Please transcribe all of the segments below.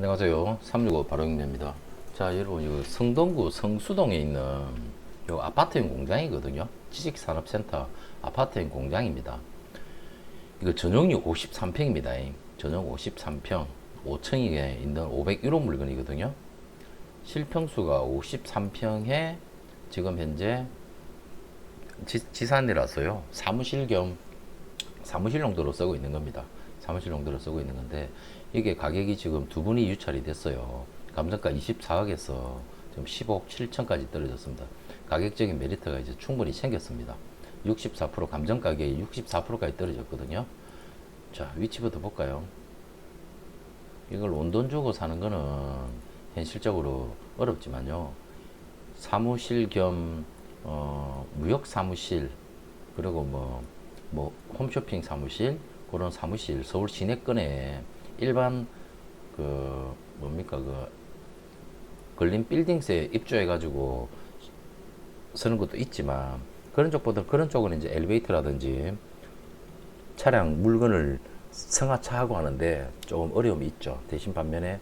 안녕하세요. 365 바로영매입니다. 자, 여러분, 이 성동구 성수동에 있는 요 아파트형 공장이거든요. 지식산업센터 아파트형 공장입니다. 이거 전용이 53평입니다. 전용 53평, 5층에 있는 501호 물건이거든요. 실평수가 53평에 지금 현재 지, 산이라서요 사무실 겸 사무실 용도로 쓰고 있는 겁니다. 사무실 용도로 쓰고 있는 건데 이게 가격이 지금 두 분이 유찰이 됐어요. 감정가 24억에서 지금 15억 7천까지 떨어졌습니다. 가격적인 메리트가 이제 충분히 생겼습니다. 64% 감정 가격이 64%까지 떨어졌거든요. 자 위치부터 볼까요? 이걸 원돈 주고 사는 거는 현실적으로 어렵지만요. 사무실 겸 어, 무역 사무실 그리고 뭐, 뭐 홈쇼핑 사무실 그런 사무실 서울 시내권에 일반 그 뭡니까 그 걸린 빌딩스에 입주해 가지고 쓰는 것도 있지만 그런 쪽보다 그런 쪽은 이제 엘리베이터라든지 차량 물건을 승하차하고 하는데 조금 어려움이 있죠. 대신 반면에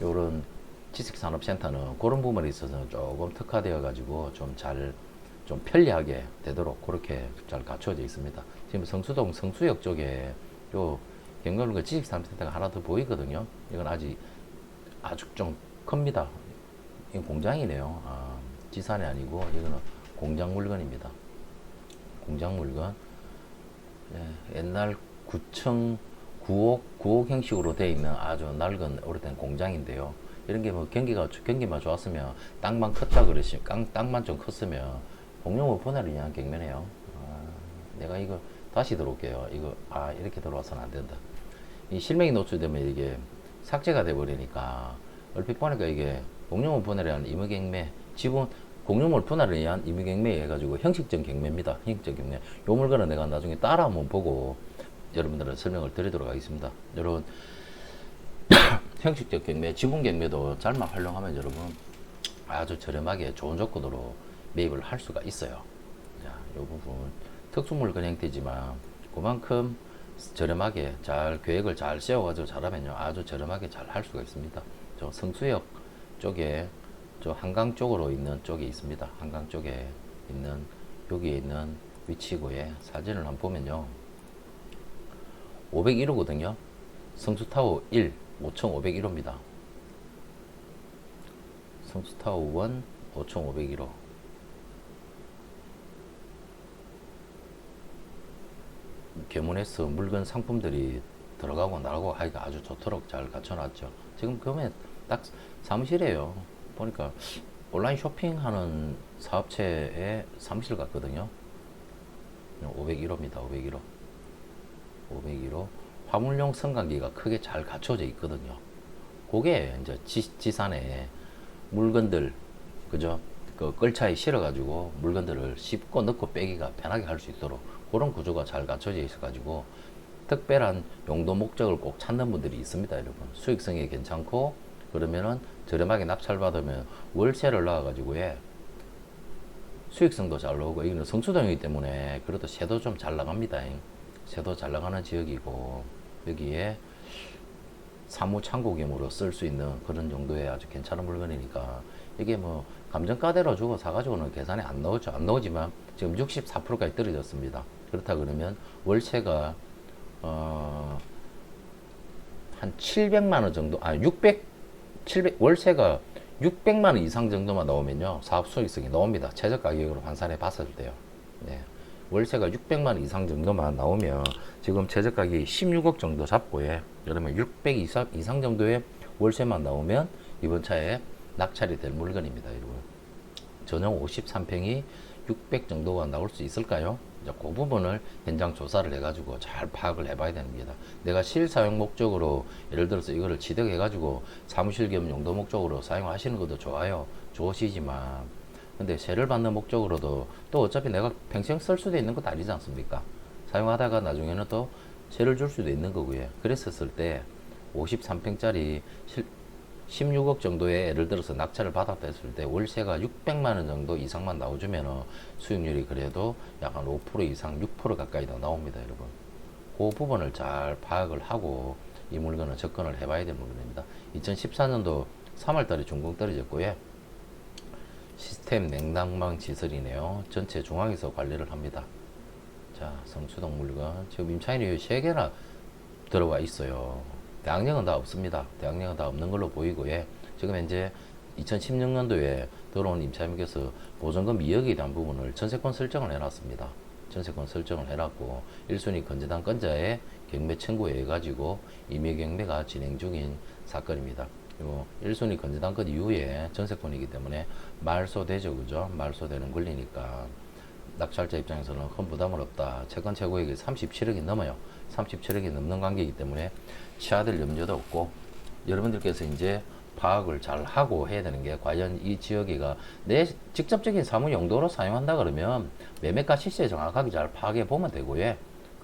요런 지식산업센터는 그런 부분에 있어서 조금 특화되어 가지고 좀 잘좀 편리하게 되도록 그렇게 잘 갖춰져 있습니다. 지금 성수동 성수역 쪽에 요 경로는 지식산업센터가 하나 더 보이거든요. 이건 아직 아주 좀 큽니다. 이건 공장이네요. 아, 지산이 아니고 이거는 공장 물건입니다. 공장 물건. 예, 옛날 9층 9옥 9옥 형식으로 되어 있는 아주 낡은 오래된 공장인데요. 이런 게 뭐 경기가 경기만 좋았으면 땅만 컸다 그러시 땅, 땅만 좀 컸으면 공룡을 분할을 위한 경매네요. 아, 내가 이거 다시 들어올게요. 이거 아 이렇게 들어와서는 안 된다. 이 실명이 노출되면 이게 삭제가 돼 버리니까 얼핏 보니까 이게 공룡을 분할이라는 임의경매 지분 공룡물 분할을 위한 임의경매 해가지고 형식적 경매입니다. 형식적 경매. 요 물건은 내가 나중에 따라 한번 보고 여러분들은 설명을 드리도록 하겠습니다. 여러분 형식적 경매, 지분 경매도 잘만 활용하면 여러분 아주 저렴하게 좋은 조건으로 매입을 할 수가 있어요. 자, 요 부분 특수물건 형태지만 그만큼 저렴하게 잘 계획을 잘 세워가지고 잘하면요 아주 저렴하게 잘 할 수가 있습니다. 저 성수역 쪽에 저 한강 쪽으로 있는 쪽에 있습니다. 한강 쪽에 있는 여기에 있는 위치고에 사진을 한번 보면요 501호거든요. 성수타워 1 5,501호입니다. 성수타워 1 5,501호 개문에서 물건 상품들이 들어가고 나가고 하기가 아주 좋도록 잘 갖춰놨죠. 지금 그러면 딱 사무실이에요. 보니까 온라인 쇼핑하는 사업체의 사무실 같거든요. 501호입니다. 501호. 501호. 화물용 성강기가 크게 잘 갖춰져 있거든요. 그게 이제 지, 지산에 물건들, 그죠? 그 끌차에 실어가지고 물건들을 씹고 넣고 빼기가 편하게 할 수 있도록 그런 구조가 잘 갖춰져 있어가지고 특별한 용도 목적을 꼭 찾는 분들이 있습니다, 여러분. 수익성이 괜찮고 그러면은 저렴하게 납찰 받으면 월세를 넣어가지고 예, 수익성도 잘 나오고 이거는 성수동이기 때문에 그래도 새도 좀 잘 나갑니다. 새도 잘 나가는 지역이고 여기에 사무 창고겸으로 쓸 수 있는 그런 정도의 아주 괜찮은 물건이니까 이게 뭐 감정가대로 주고 사가지고는 계산이 안 나오죠. 안 나오지만 지금 64%까지 떨어졌습니다. 그렇다 그러면 월세가 어, 한 700만 원 정도, 아 600, 700 월세가 600만 원 이상 정도만 나오면요 사업 수익성이 나옵니다. 최저 가격으로 환산해 봤을 때요. 네. 월세가 600만 원 이상 정도만 나오면 지금 최저 가격이 16억 정도 잡고에 그러면 600 이상, 이상 정도의 월세만 나오면 이번 차에 낙찰이 될 물건입니다, 여러분. 전용 53평이 600 정도가 나올 수 있을까요? 이제 그 부분을 현장 조사를 해가지고 잘 파악을 해봐야 됩니다. 내가 실사용 목적으로 예를 들어서 이거를 취득해가지고 사무실 겸 용도 목적으로 사용하시는 것도 좋아요. 좋으시지만 근데 세를 받는 목적으로도 또 어차피 내가 평생 쓸 수도 있는 것도 아니지 않습니까? 사용하다가 나중에는 또 세를 줄 수도 있는 거고요. 그랬었을 때 53평짜리 16억 정도의 예를 들어서 낙찰을 받았다 했을 때 월세가 600만 원 정도 이상만 나와주면 수익률이 그래도 약간 5% 이상 6% 가까이 더 나옵니다, 여러분. 그 부분을 잘 파악을 하고 이 물건을 접근을 해봐야 될 물건입니다. 2014년도 3월달에 준공 떨어졌고요. 시스템 냉난방 시설이네요. 전체 중앙에서 관리를 합니다. 자, 성수동 물건 지금 임차인이 세 개나 들어와 있어요. 대학령은 다 없습니다. 대학령은 다 없는 걸로 보이고, 예. 지금 현재 2016년도에 들어온 임차인께서 보증금 2억에 대한 부분을 전세권 설정을 해놨습니다. 전세권 설정을 해놨고, 1순위 건재단 건자에 경매 청구해 가지고 임의 경매가 진행 중인 사건입니다. 요 1순위 건재단 건 이후에 전세권이기 때문에 말소되죠, 그죠? 말소되는 권리니까. 낙찰자 입장에서는 큰 부담은 없다. 채권 최고액이 37억이 넘어요. 37억이 넘는 관계이기 때문에 취하될 염려도 없고 여러분들께서 이제 파악을 잘 하고 해야 되는 게 과연 이 지역이가 내 직접적인 사무 용도로 사용한다 그러면 매매가 시세 정확하게 잘 파악해 보면 되고요.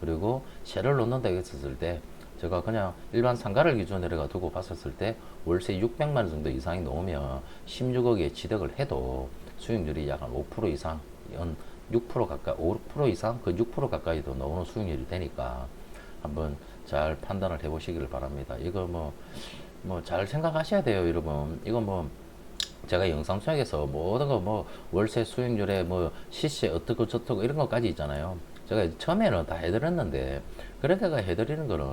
그리고 세를 놓는다 했었을 때 제가 그냥 일반 상가를 기준으로 두고 봤었을 때 월세 600만 원 정도 이상이 넘으면 16억에 취득을 해도 수익률이 약 한 5% 이상, 연6% 가까이, 5% 이상, 그 6% 가까이도 나오는 수익률이 되니까 한번 잘 판단을 해보시기를 바랍니다. 이거 뭐, 뭐 잘 생각하셔야 돼요, 여러분. 이거 뭐, 제가 영상 속에서 모든 거 뭐 월세 수익률에 뭐 시세 어떻고 저떻고 이런 것까지 있잖아요. 제가 처음에는 다 해드렸는데 그렇게 해드리는 거는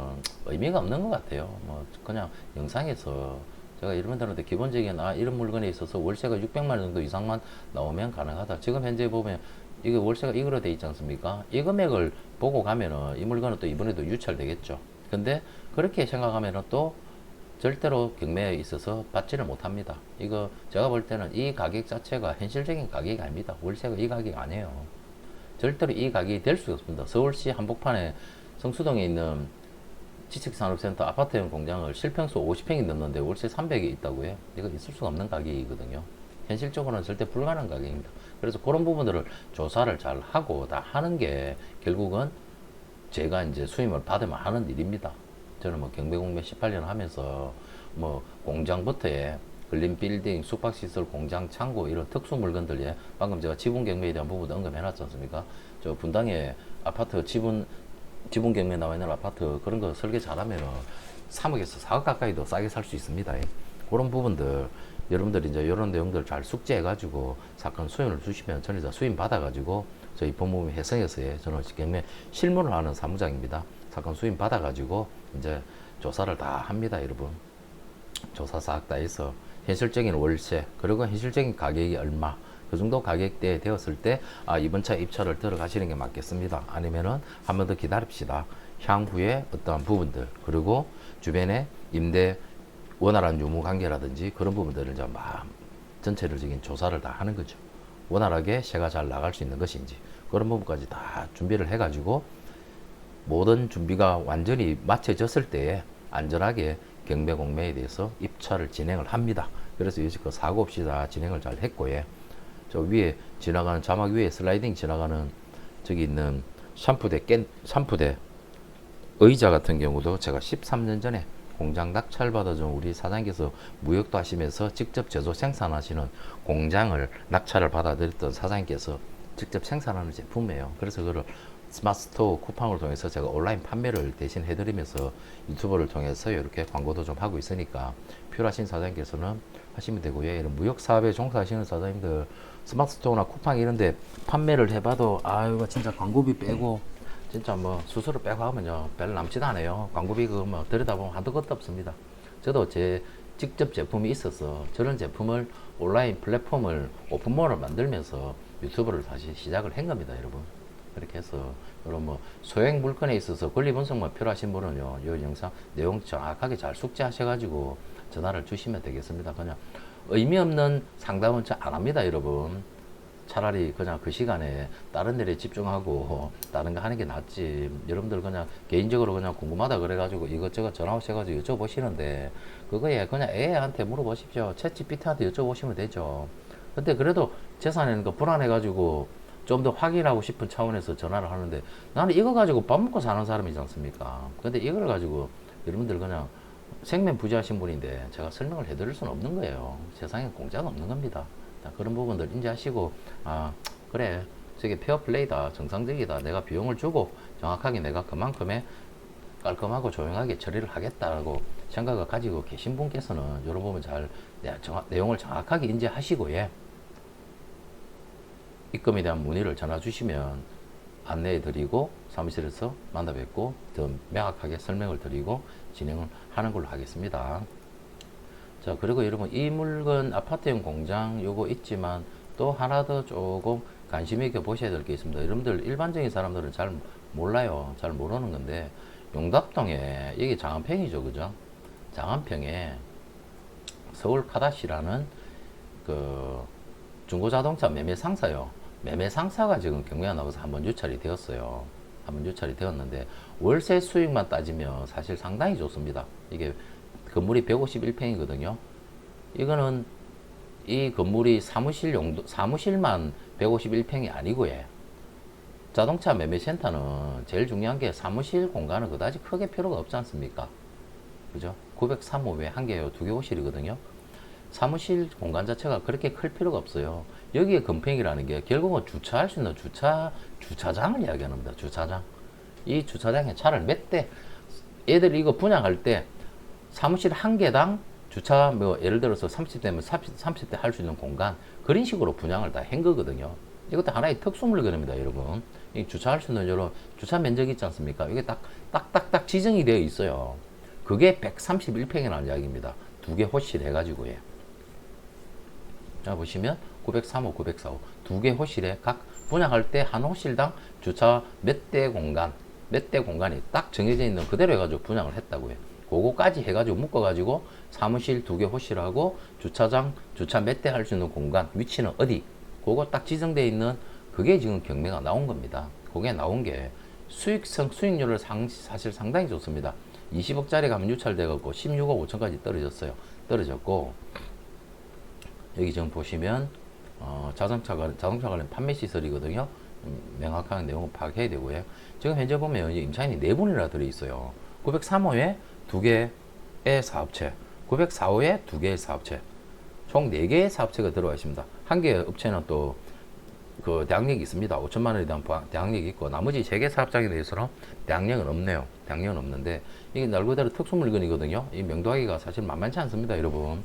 의미가 없는 것 같아요. 뭐 그냥 영상에서 제가 여러분들한테 기본적인 아 이런 물건에 있어서 월세가 600만 원 정도 이상만 나오면 가능하다. 지금 현재 보면 이게 월세가 이거로 돼 있지 않습니까? 이 금액을 보고 가면은 이 물건은 또 이번에도 유찰되겠죠. 근데 그렇게 생각하면은 또 절대로 경매에 있어서 받지를 못합니다. 이거 제가 볼 때는 이 가격 자체가 현실적인 가격이 아닙니다. 월세가 이 가격이 아니에요. 절대로 이 가격이 될 수가 없습니다. 서울시 한복판에 성수동에 있는 지식산업센터 아파트형 공장을 실평수 50평이 넘는데 월세 300이 있다고요? 이거 있을 수가 없는 가격이거든요. 현실적으로는 절대 불가능한 가격입니다. 그래서 그런 부분들을 조사를 잘 하고 다 하는 게 결국은 제가 이제 수임을 받으면 하는 일입니다. 저는 뭐 경매공매 18년 하면서 뭐 공장부터에 근린 빌딩, 숙박시설, 공장, 창고 이런 특수 물건들 예 방금 제가 지분 경매에 대한 부분도 언급해놨지 않습니까? 저 분당에 아파트 지분 지분 경매 나와 있는 아파트 그런 거 설계 잘하면 3억에서 4억 가까이도 싸게 살 수 있습니다. 예. 그런 부분들 여러분들이 이제 이런 내용들 잘 숙지해가지고 사건 수임을 주시면 저는 이제 수임 받아가지고 저희 법무부 해성에서의 저는 경매 실무를 하는 사무장입니다. 사건 수임 받아가지고 이제 조사를 다 합니다, 여러분. 조사 싹 다 해서 현실적인 월세 그리고 현실적인 가격이 얼마 그 정도 가격대에 되었을 때 아, 이번 차 입찰을 들어가시는 게 맞겠습니다. 아니면은 한 번 더 기다립시다. 향후에 어떠한 부분들 그리고 주변에 임대 원활한 유무 관계라든지 그런 부분들을 이제 막 전체적인 조사를 다 하는 거죠. 원활하게 새가 잘 나갈 수 있는 것인지 그런 부분까지 다 준비를 해가지고 모든 준비가 완전히 마쳐졌을 때에 안전하게 경매 공매에 대해서 입찰을 진행을 합니다. 그래서 여지껏 사고 없이 다 진행을 잘 했고요. 저 위에 지나가는 자막 위에 슬라이딩 지나가는 저기 있는 샴푸대 깬 샴푸대 의자 같은 경우도 제가 13년 전에 공장 낙찰 받아준 우리 사장님께서 무역도 하시면서 직접 제조 생산하시는 공장을 낙찰을 받아들였던 사장님께서 직접 생산하는 제품이에요. 그래서 그걸 스마트 스토어 쿠팡을 통해서 제가 온라인 판매를 대신 해드리면서 유튜버를 통해서 이렇게 광고도 좀 하고 있으니까 필요하신 사장님께서는 하시면 되고요. 이런 무역 사업에 종사하시는 사장님들 스마트 스토어나 쿠팡 이런데 판매를 해봐도 아유 진짜 광고비 빼고 진짜 뭐 수수료 빼고 하면요 별로 남지도 않아요. 광고비 그거 뭐 들여다보면 한도 끝도 없습니다. 저도 제 직접 제품이 있어서 저런 제품을 온라인 플랫폼을 오픈몰을 만들면서 유튜브를 다시 시작을 한 겁니다, 여러분. 그렇게 해서 그런 뭐 소액 물건에 있어서 권리 분석만 필요하신 분은요, 이 영상 내용 정확하게 잘 숙지하셔 가지고 전화를 주시면 되겠습니다. 그냥 의미 없는 상담은 잘안 합니다, 여러분. 차라리 그냥 그 시간에 다른 일에 집중하고 다른 거 하는 게 낫지. 여러분들 그냥 개인적으로 그냥 궁금하다 그래가지고 이것저것 전화 오셔가지고 여쭤보시는데 그거에 그냥 애한테 물어보십시오. 채 GPT한테 여쭤보시면 되죠. 근데 그래도 재산에는 거 불안해가지고 좀더 확인하고 싶은 차원에서 전화를 하는데 나는 이거 가지고 밥 먹고 사는 사람이지 않습니까? 근데 이걸 가지고 여러분들 그냥 생명 부지하신 분인데 제가 설명을 해드릴 수는 없는 거예요. 세상에 공짜가 없는 겁니다. 자, 그런 부분들 인지하시고 아 그래 저게 페어플레이다 정상적이다 내가 비용을 주고 정확하게 내가 그만큼의 깔끔하고 조용하게 처리를 하겠다라고 생각을 가지고 계신 분께서는 이런 부분 잘 내용을 정확하게 인지하시고 예. 입금에 대한 문의를 전화 주시면 안내해 드리고 사무실에서 만나 뵙고 더 명확하게 설명을 드리고 진행을 하는 걸로 하겠습니다. 자 그리고 여러분 이 물건 아파트형 공장 요거 있지만 또 하나 더 조금 관심 있게 보셔야 될 게 있습니다. 여러분들 일반적인 사람들은 잘 몰라요. 잘 모르는 건데 용답동에 이게 장안평이죠, 그죠? 장안평에 서울 카다시라는 그 중고자동차 매매 상사요. 매매 상사가 지금 경매가 나와서 한번 유찰이 되었어요. 한번 유찰이 되었는데 월세 수익만 따지면 사실 상당히 좋습니다. 이게 건물이 151평이거든요. 이거는 이 건물이 사무실 용도 사무실만 151평이 아니고 예. 자동차 매매 센터는 제일 중요한 게 사무실 공간은 그다지 크게 필요가 없지 않습니까? 그죠? 903호에 한 개요, 두 개 호실이거든요. 사무실 공간 자체가 그렇게 클 필요가 없어요. 여기에 금평이라는 게 결국은 주차할 수 있는 주차, 주차장을 이야기하는 겁니다. 주차장. 이 주차장에 차를 몇 대, 애들 이거 분양할 때 사무실 한 개당 주차, 뭐, 예를 들어서 30대면 30, 30대 할 수 있는 공간, 그런 식으로 분양을 다 한 거거든요. 이것도 하나의 특수 물건입니다, 여러분. 이 주차할 수 있는 여러 주차 면적이 있지 않습니까? 이게 딱, 딱, 딱, 딱 지정이 되어 있어요. 그게 131평이라는 이야기입니다. 두 개 호실 해가지고, 예. 자, 보시면 903호, 904호 두 개 호실에 각 분양할 때 한 호실당 주차 몇 대 공간, 몇 대 공간이 딱 정해져 있는 그대로 해가지고 분양을 했다고요. 그거까지 해가지고 묶어가지고 사무실 두 개 호실하고 주차장, 주차 몇 대 할 수 있는 공간, 위치는 어디, 그거 딱 지정되어 있는 그게 지금 경매가 나온 겁니다. 그게 나온 게 수익성, 수익률을 상, 사실 상당히 좋습니다. 20억짜리 가면 유찰돼갖고 16억 5천까지 떨어졌어요. 떨어졌고, 여기 지금 보시면 어, 자동차 관련, 자동차 관련 판매 시설이거든요. 음, 명확한 내용을 파악해야 되고요. 지금 현재 보면 임차인이 네 분이나 들어 있어요. 903호에 두 개의 사업체, 904호에 두 개의 사업체, 총네 개의 사업체가 들어와 있습니다. 한 개의 업체는 또 그 대항력이 있습니다. 5천만 원에 대한 대항력이 있고 나머지 세개 사업장에 대해서는 대항력은 없네요. 대항력은 없는데 이게 말 그대로 특수 물건이거든요. 이 명도하기가 사실 만만치 않습니다, 여러분.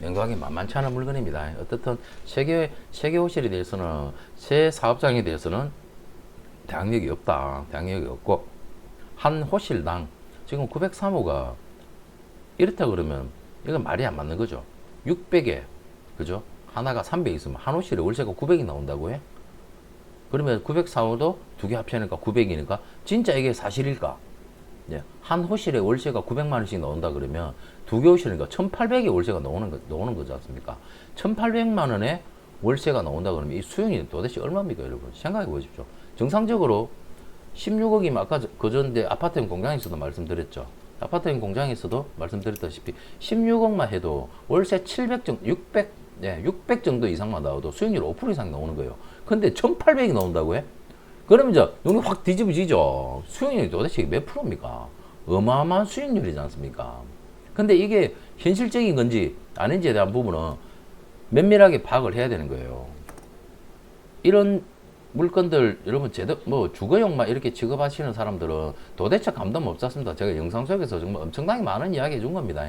명도하기 만만치 않은 물건입니다. 어떻든 세계 세계 호실에 대해서는 새 사업장에 대해서는 대항력이 없다. 대항력이 없고 한 호실당 지금 903호가 이렇다 그러면 이건 말이 안 맞는 거죠. 600에 그죠? 하나가 300 있으면 한 호실에 월세가 900이 나온다고 해? 그러면 904호도 두 개 합치니까 900이니까 진짜 이게 사실일까? 예. 한 호실에 월세가 900만 원씩 나온다 그러면 두 개 호실이니까 1,800의 월세가 나오는 거, 나오는 거지 않습니까? 1,800만 원에 월세가 나온다 그러면 이 수용이 도대체 얼마입니까, 여러분? 생각해 보십시오. 정상적으로 16억이면 아까 그 전에 아파트형 공장에서도 말씀드렸죠. 아파트형 공장에서도 말씀드렸다시피 16억만 해도 월세 700 정도, 600, 예, 600 정도 이상만 나와도 수익률 5% 이상 나오는 거예요. 근데 1,800이 나온다고 해? 그러면 이제 눈이 확 뒤집어지죠. 수익률이 도대체 몇 프로입니까? 어마어마한 수익률이지 않습니까? 근데 이게 현실적인 건지 아닌지에 대한 부분은 면밀하게 파악을 해야 되는 거예요. 이런 물건들 여러분 제대로 뭐 주거용만 이렇게 취급하시는 사람들은 도대체 감당 없었습니다 제가 영상 속에서 정말 엄청나게 많은 이야기 해준 겁니다.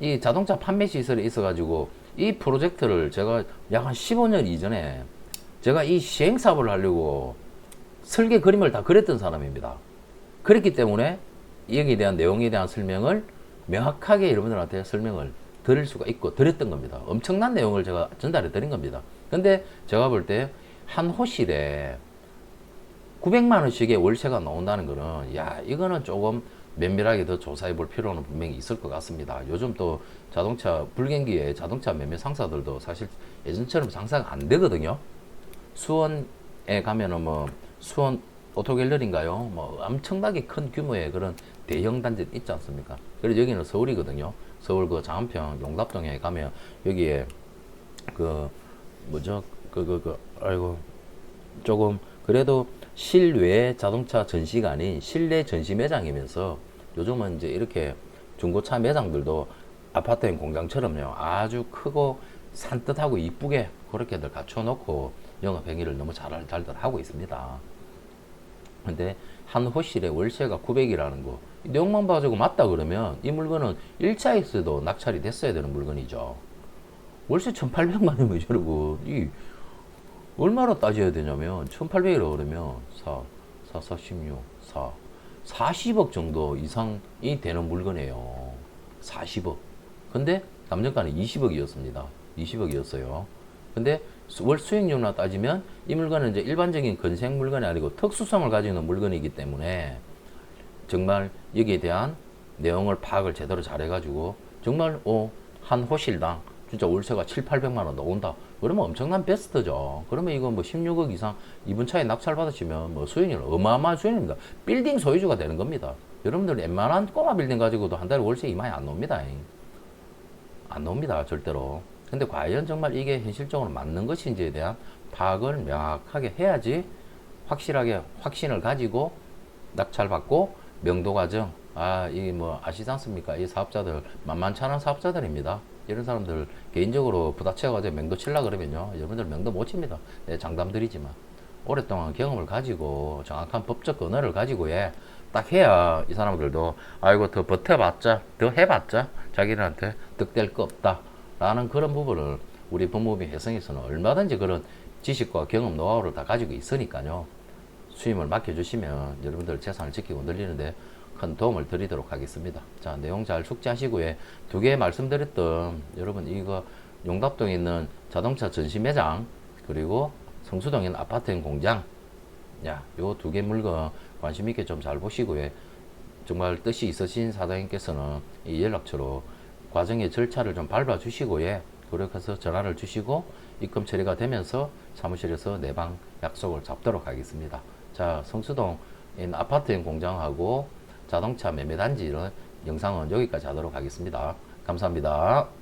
이 자동차 판매 시설에 있어 가지고 이 프로젝트를 제가 약 한 15년 이전에 제가 이 시행 사업을 하려고 설계 그림을 다 그렸던 사람입니다. 그렇기 때문에 여기에 대한 내용에 대한 설명을 명확하게 여러분들한테 설명을 드릴 수가 있고 드렸던 겁니다. 엄청난 내용을 제가 전달해 드린 겁니다. 근데 제가 볼때 한 호실에 900만 원씩의 월세가 나온다는 거는 야 이거는 조금 면밀하게 더 조사해 볼 필요는 분명히 있을 것 같습니다. 요즘 또 자동차 불경기에 자동차 매매 상사들도 사실 예전처럼 장사가 안 되거든요. 수원에 가면은 뭐 수원 오토갤러리인가요? 뭐 엄청나게 큰 규모의 그런 대형 단지 있지 않습니까? 그래서 여기는 서울이거든요. 서울 그 장안평 용답동에 가면 여기에 그 뭐죠? 그 그 그 아이고 조금 그래도 실외 자동차 전시가 아닌 실내 전시 매장이면서 요즘은 이제 이렇게 중고차 매장들도 아파트형 공장처럼요 아주 크고 산뜻하고 이쁘게 그렇게들 갖춰놓고 영업 행위를 너무 잘 잘들 하고 있습니다. 근데 한 호실에 월세가 900이라는 거. 이 내용만 봐가지고 맞다 그러면 이 물건은 1차에서도 낙찰이 됐어야 되는 물건이죠. 월세 1,800만 원이면 여러분, 이, 얼마로 따져야 되냐면, 1,800이라고 그러면, 4, 4, 4, 16, 4, 40억 정도 이상이 되는 물건이에요. 40억. 근데 감정가는 20억이었습니다. 20억이었어요. 근데 수- 월 수익률만 따지면 이 물건은 이제 일반적인 건색 물건이 아니고 특수성을 가지고 있는 물건이기 때문에 정말 여기에 대한 내용을 파악을 제대로 잘해가지고 정말 어, 한 호실당 진짜 월세가 7, 800만 원 나온다. 그러면 엄청난 베스트죠. 그러면 이거 뭐 16억 이상 이분 차에 낙찰 받으시면 뭐 수익률 어마어마한 수익률입니다. 빌딩 소유주가 되는 겁니다. 여러분들 웬만한 꼬마 빌딩 가지고도 한 달에 월세 이만이 안 나옵니다. 안 나옵니다. 절대로. 근데 과연 정말 이게 현실적으로 맞는 것인지에 대한 파악을 명확하게 해야지 확실하게 확신을 가지고 낙찰받고 명도 과정 아 이 뭐 아시지 않습니까? 이 사업자들 만만찮은 사업자들입니다. 이런 사람들 개인적으로 부닥쳐 가지고 명도 칠라 그러면요. 여러분들 명도 못 칩니다. 네, 장담 드리지만. 오랫동안 경험을 가지고 정확한 법적 언어를 가지고 해딱 해야 이 사람들도 아이고 더 버텨봤자 더 해봤자 자기들한테 득될 거 없다. 라는 그런 부분을 우리 법무부 혜성에서는 얼마든지 그런 지식과 경험 노하우를 다 가지고 있으니까요. 수임을 맡겨주시면 여러분들 재산을 지키고 늘리는데 큰 도움을 드리도록 하겠습니다. 자, 내용 잘 숙지하시고요. 두 개 말씀드렸던 여러분 이거 용답동에 있는 자동차 전시 매장 그리고 성수동에 있는 아파트형 공장 야, 요 두 개 물건 관심 있게 좀 잘 보시고요. 정말 뜻이 있으신 사장님께서는 이 연락처로 과정의 절차를 좀 밟아 주시고요. 그렇게 해서 전화를 주시고 입금 처리가 되면서 사무실에서 내방 약속을 잡도록 하겠습니다. 자, 성수동 인 아파트형 공장하고 자동차 매매 단지는 영상은 여기까지 하도록 하겠습니다. 감사합니다.